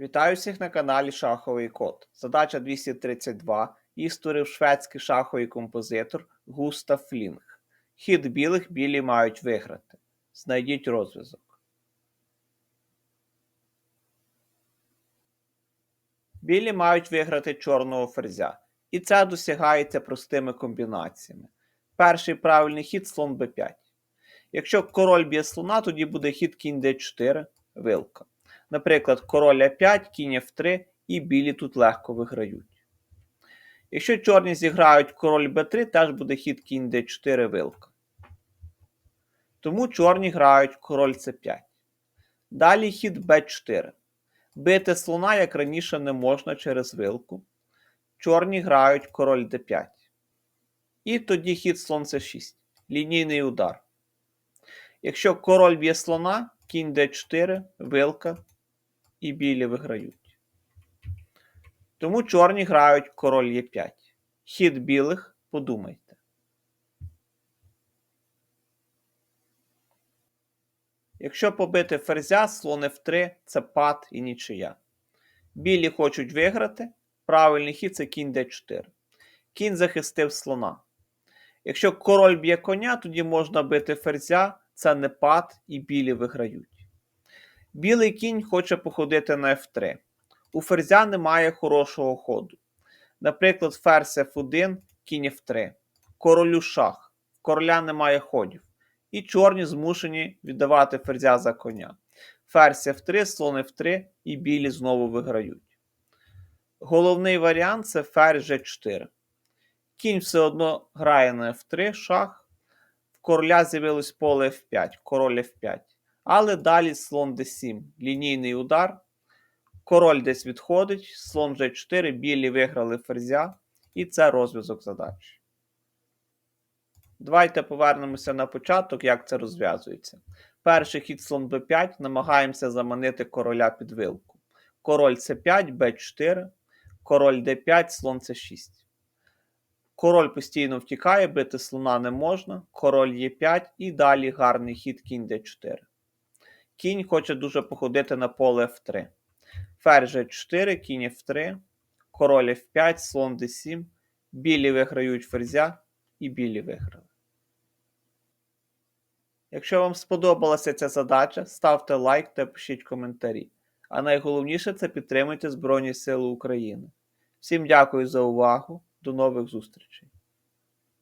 Вітаю всіх на каналі Шаховий Код. Задача 232. Її створив шведський шаховий композитор Густав Флінг. Хід білих білі мають виграти. Знайдіть розв'язок. Білі мають виграти чорного ферзя. І це досягається простими комбінаціями. Перший правильний хід слон b5. Якщо король б'є слона, тоді буде хід кінь d4, вилка. Наприклад, король А5, кінь F3 і білі тут легко виграють. Якщо чорні зіграють король Б3, теж буде хід кінь Д4 вилка. Тому чорні грають король С5. Далі хід Б4. Бити слона, як раніше, не можна через вилку. Чорні грають король Д5. І тоді хід слон С6. Лінійний удар. Якщо король б'є слона, кінь d4, вилка і білі виграють. Тому чорні грають король Е5. Хід білих подумайте. Якщо побити ферзя, слон F3 це пад і нічия. Білі хочуть виграти. Правильний хід це кінь d4. Кінь захистив слона. Якщо король б'є коня, тоді можна бити ферзя, це не пад і білі виграють. Білий кінь хоче походити на F3. У ферзя немає хорошого ходу. Наприклад, ферзь F1, кінь F3. Королю шах. Короля немає ходів. І чорні змушені віддавати ферзя за коня. Ферзь F3, слон F3 і білі знову виграють. Головний варіант це ферзь G4. Кінь все одно грає на F3 шах. В короля з'явилось поле F5, король F5. Але далі слон d7, лінійний удар. Король десь відходить, слон G4, білі виграли ферзя. І це розв'язок задачі. Давайте повернемося на початок, як це розв'язується. Перший хід слон b5 намагаємося заманити короля під вилку. Король c5, b4, король d5, слон c6. Король постійно втікає, бити слона не можна. Король Е5 і далі гарний хід кінь d4. Кінь хоче дуже походити на поле F3. Ферзь G4, кінь F3, король F5, слон d7. Білі виграють ферзя і білі виграли. Якщо вам сподобалася ця задача, ставте лайк та пишіть коментарі. А найголовніше це підтримуйте Збройні Сили України. Всім дякую за увагу. До нових зустрічей!